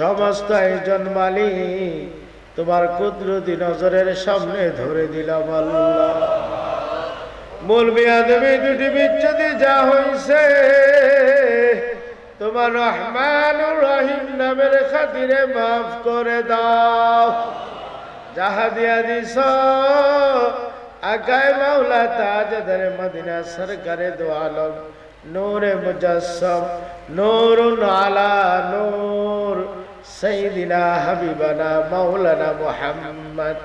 সমস্ত আয়োজন মালিক তোমার কুদরতি নজরের সামনে ধরে দিলাম আল্লাহ। মূল বিয়াদবি দুটি বিচ্ছেদে যা হইছে, তোমার রহমানুর রহিম নামের খাতিরে মাফ করে দাও। যাহা দিয়া দিস আকায় মাওলা তাজদার মদিনা সরকারে দো আলম। নূরে মুজাসম নূর আলা নূর। মাওলানা মুহাম্মদ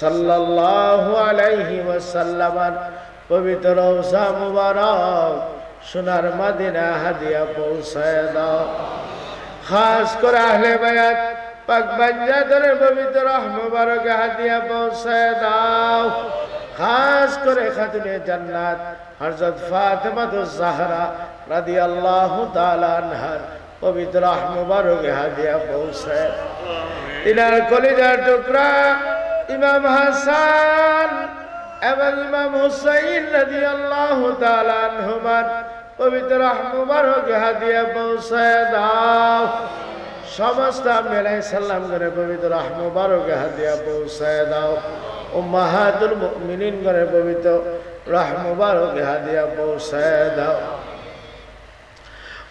সাল্লাল্লাহু আলাইহি ওয়াসাল্লাম পবিত্র সোনার মদিনা হাদিয়া পৌঁছায় দাও। খাস করে আহলে বায়াত পাক বাঞ্জাদের পবিত্র মুবারকে হাদিয়া পৌঁছায় দাও। খাস করে খাতুনে জান্নাত হযরত জাহরা পবিত্র মুবারকে হাদিয়া পৌঁছায়। তিনার কলিজার টুকরা ইমাম হাসান এবং ইমাম হুসাইন রাদিয়াল্লাহু তাআলা আনহুমার পবিত্র মুবারকে হাদিয়া পৌঁছায় দাও। সমস্ত মেলাই সাল্লাম করে পবিত্র মুবারকে হাদিয়া পৌঁছায় দাও। ও মাহাদুল মুমিনিন করে পবিত্র রহমুবারকে হাদিয়া পৌঁছায় দাও।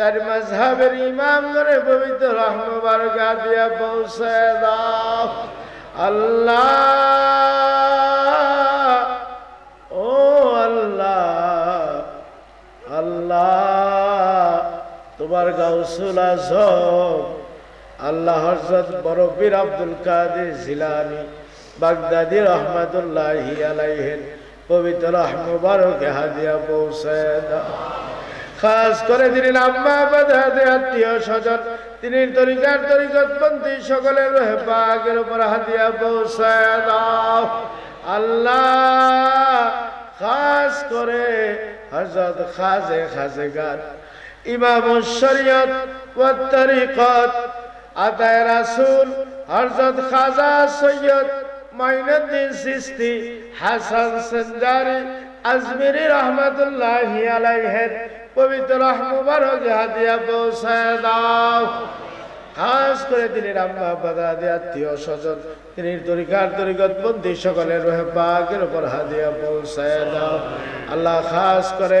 তার মজহাবের ইমাম করে পবিত্র রহমবার গাদিয়া পৌঁছে দাও। আল্লাহ, ও আল্লাহ আল্লাহ, তোমার গাউসুল আজম, আল্লাহ হজরত বরফির আব্দুল কাদের জিলানি, বাগদাদি রহমতুল্লাহি আলাইহেন পবিত্র রহমবারকে হাদিয়া পৌঁছে দাও। খাস করে তিনি আম্মা বাদাতে আত্মীয় স্বজন তিনি তরিকার তরিকতপন্থী সকলের পাকের উপর হাতিয়া পৌঁছায় দাও। আল্লাহ খাস করে হজরত খাজে খাজে গান ইমাম শরীয়ত ও তরিকত, আতায় রাসুল হজরত খাজা সৈয়দ মাইনুদ্দিন সিস্তি, হাসান সঞ্জারি আজমিরি রহমতুল্লাহ আলাইহের পবিত্র মুবারক হাদিয়া পৌঁছায় দাও। খাস করে তিনি রাম্মা বাদাদি আত্মীয় স্বজন, তিনি তরিকার তরিকত বন্দী সকলের রহে পাকের উপর হাদিয়া পৌঁছায় দাও। আল্লাহ খাস করে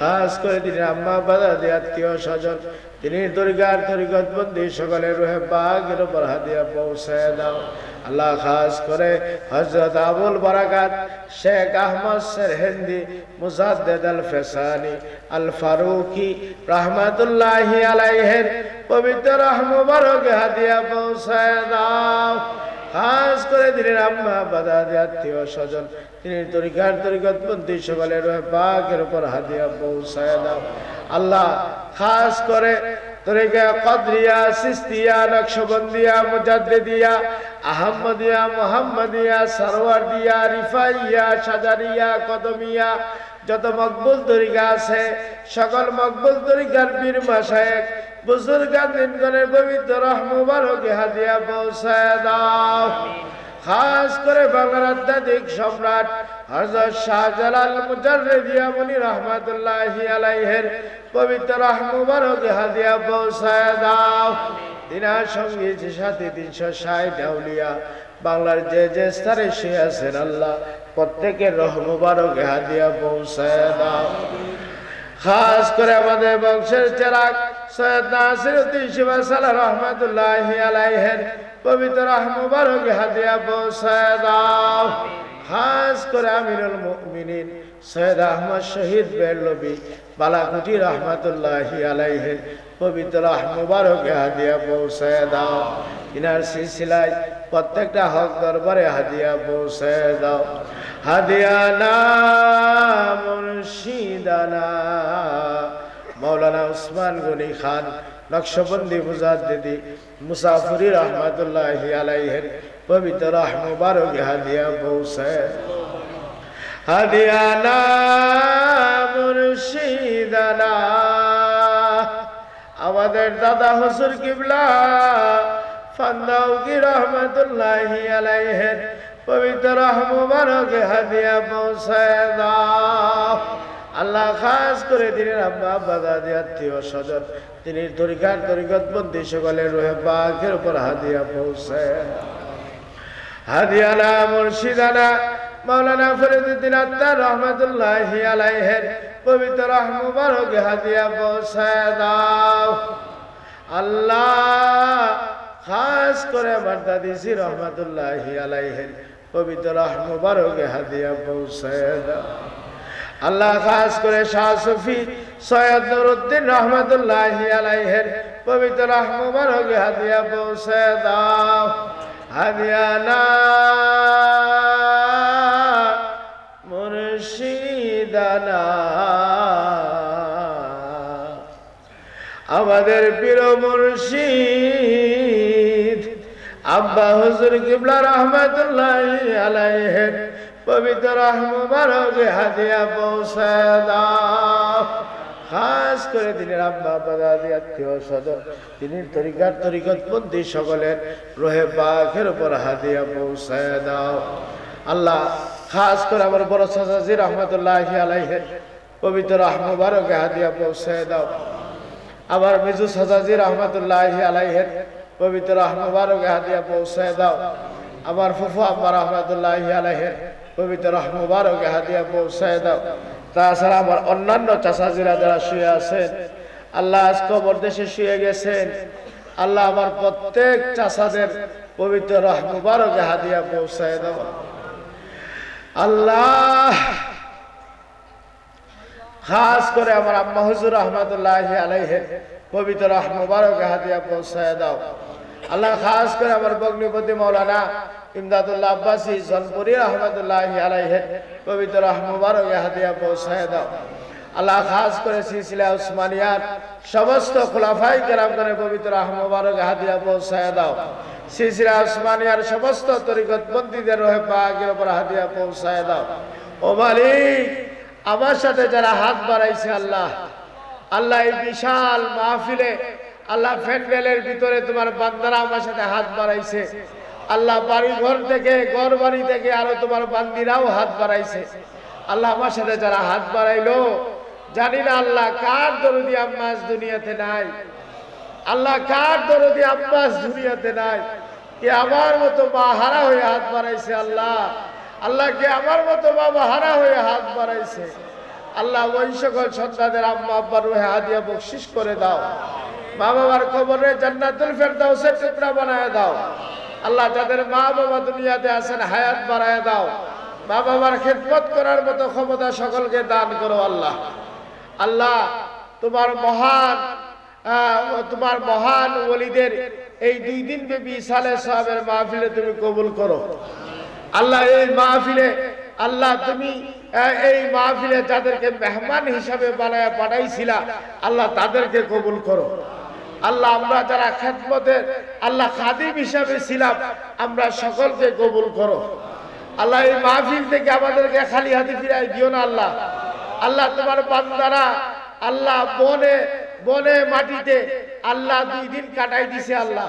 খাস করে তিনি আম্মা বাদা দিয়ে আত্মীয় স্বজন। তিনি দুর্গার তরিকত বন্দী সকলের রুহে পাকের উপর হাদিয়া পৌঁছায় দাও। আল্লাহ খাস করে হজরত আবুল বারাকাত, শেখ আহমদ সেরহেন্দি, মুজাদ্দেদ আল ফেসানি আল ফারুকি রহমতুল্লাহি আলাইহের পবিত্র মুবারক হাদিয়া পৌঁছায় দাও। খাস করে দিলেন আম্মা বাদাদি আত্মীয় স্বজন। তিনি তরিকার তরিকতপন্থী সকলের পাকের উপর হাদিয়া পৌঁছায় দাও। আল্লাহ খাস করে যত মকবুল তরিকা আছে, সকল মকবুল তরিকার বীর মাসায়েক বুজুর্গান দিনগণের পবিত্র রহমুবারকে হাদিয়া পৌঁছায় দাও। খাস করে বাংলার আধ্যাত্মিক সম্রাট হজরত শাহজালাল মুজাররিদিয়া মুনি রহমাতুল্লাহি আলাইহের পবিত্র রহমুবারকে হাদিয়া পৌঁছায় দাও। তিনার সঙ্গে যে সাথে তিনশো ষাট আউলিয়া বাংলার যে যে স্তরে সে আছেন আল্লাহ, প্রত্যেকের রহমুবারকে হাদিয়া পৌঁছায় দাও। খাস করে আমাদের বংশের চেরাগ সৈয়দ রহমতুল্লাহ আলাইহের পবিত্র হাদিয়া পৌঁছায় দাও ইনার সিলসিলায় প্রত্যেকটা হক দরবারে হাদিয়া পৌঁছায় দাও হাদিয়া না মুর্শিদানা মৌলানা উসমান গনি খান, নকশবন্দি মুজাদ্দিদি মুসাফিরি রহমতুল্লাহি আলাইহের পবিত্র মুবারক হাদিয়া পৌঁছায় হাদিয়ানা মুর্শিদানা আমাদের দাদা হসুর কিবলা, ফান্দাউকি রহমতুল্লাহি আলাইহের পবিত্র মুবারক হাদিয়া পৌঁছায় দাও আল্লাহ খাস করে দিনের আব্বা বাদাদি আত্মীয় স্বজন তিনি তরিকার তরিকত বন্দী সকলের রোহে পাখের উপর হাদিয়া পৌঁছায় হাদিয়ানা, মুর্শিদানা, মাওলানা ফরিদুদ্দিন আত্মার রহমতুল্লাহি আলাইহের পবিত্র মুবারক হাদিয়া পৌঁছায় দাও। আল্লাহ খাস করে আমার দাদিসি রহমতুল্লাহি আলাইহের পবিত্র মুবারক হাদিয়া পৌঁছায় দাও। আল্লাহ খাস করে শাহ সুফি সৈয়দ নুরুদ্দিন রহমতুল্লাহি আলাইহের পবিত্র মুবারক হাদিয়া পৌঁছায় দাও। হাদিয়ানা মুর্শিদানা। আমাদের প্রিয় মুর্শিদ আব্বা হুজুর কিবলা রহমতুল্লাহ আলাইহের পবিত্র মুবারক হাদিয়া পৌঁছায় দাও খাস করে দিনের আব্বা বাদাদি, আত্মীয় স্বজন, তিনি তরিকার তরিকত বন্দী সকলের রোহে পাখের উপর হাদিয়া পৌঁছায় দাও আল্লাহ খাস করে আমার বড় সাজাজি রহমতুল্লাহ আলাইহের পবিত্র মুবারকে হাদিয়া পৌঁছায় দাও আবার মিজু সাজাজি রহমতুল্লাহ আলাইহের পবিত্র মুবারকে হাদিয়া পৌঁছায় দাও আমার ফুফু আব্বা রহমতুল্লাহ আলাইহের পবিত্র মুবারকে হাদিয়া পৌঁছায় দাও। তাছাড়া আমার অন্যান্য চাষাজিরা যারা শুয়ে আছেন, আল্লাহ আজ কবর দেশে শুয়ে গেছেন। আল্লাহ আমার প্রত্যেক চাষাদের পবিত্র মুবারকে হাদিয়া পৌঁছায় দাও। আল্লাহ, খাস করে আমার আম্মা হুজুর রহমতুল্লাহ আলাইহে পবিত্র মুবারক হাতিয়া পৌঁছায় দাও। আল্লাহ খাস করে আমার বগ্নিপতি মৌলানা ইমদাদুল্লাহ আব্বাসী, জনপুরি রহমতুল্লাহ আলাইহে, পবিত্র মুবারক হাতিয়া পৌঁছায় দাও। আল্লাহ খাস করে সিলসিলা উসমানিয়ার সমস্ত খোলাফাই কেরাম করে পবিত্র মুবারক হাতিয়া পৌঁছায় দাও। সিলসিলা উসমানিয়ার সমস্ত তরিকত বন্দীদের রহে পাকের উপর হাতিয়া পৌঁছায় দাও। ও মালিক, আমার সাথে যারা হাত বাড়াইছে আল্লাহ আল্লাহ এই বিশাল মাহফিলে আল্লাহ ফেটবেলের ভিতরে তোমার বান্দারা আমার সাথে হাত বাড়াইছে। আল্লাহ বাড়ি ঘর থেকে ঘর বাড়ি থেকে আরও তোমার বান্দিরাও হাত বাড়াইছে। আল্লাহ আমার সাথে যারা হাত বাড়াইলো, জানি না আল্লাহ কার দরদি আম্মাস দুনিয়াতে নাই। আল্লাহ কার দরদি আব্বাস দুনিয়াতে নাই। কে আমার মতো মা হারা হয়ে হাত বাড়াইছে আল্লাহ। আল্লাহ কে আমার মতো বাবা হারা হয়ে হাত বাড়াইছে। আল্লাহ ওই সকল সন্তানদের আম্মা আব্বার রুহে হাদিয়া বকশিস করে দাও। মা বাবার কবরে জান্নাতুল ফেরদাউসের টুকরা বানায় দাও। আল্লাহ যাদের মা বাবা দুনিয়াতে আছেন, হায়াত বাড়ায় দাও। মা বাবার খেদমত করার মতো ক্ষমতা সকলকে দান করো আল্লাহ। আল্লাহ, তোমার মহান তোমার মহান ওলিদের এই দুই দিন ব্যাপী সালে সাহেবের মাহফিলে তুমি কবুল করো। আল্লাহ, এই মাহফিলে, আল্লাহ তুমি এই মাহফিলে যাদেরকে মেহমান হিসাবে বানায় পাঠাইছিলা আল্লাহ তাদেরকে কবুল করো। আল্লাহ, আমরা যারা খেদমতের আল্লাহ খাদিম হিসাবে ছিলাম, আমরা সকলকে কবুল করো। আল্লাহ, এই মাহফিল থেকে আমাদেরকে খালি হাতে ফিরাই দিও না আল্লাহ। আল্লাহ, তোমার বান্দারা আল্লাহ বনে বনে মাটিতে আল্লাহ দুই দিন কাটাই দিছে আল্লাহ।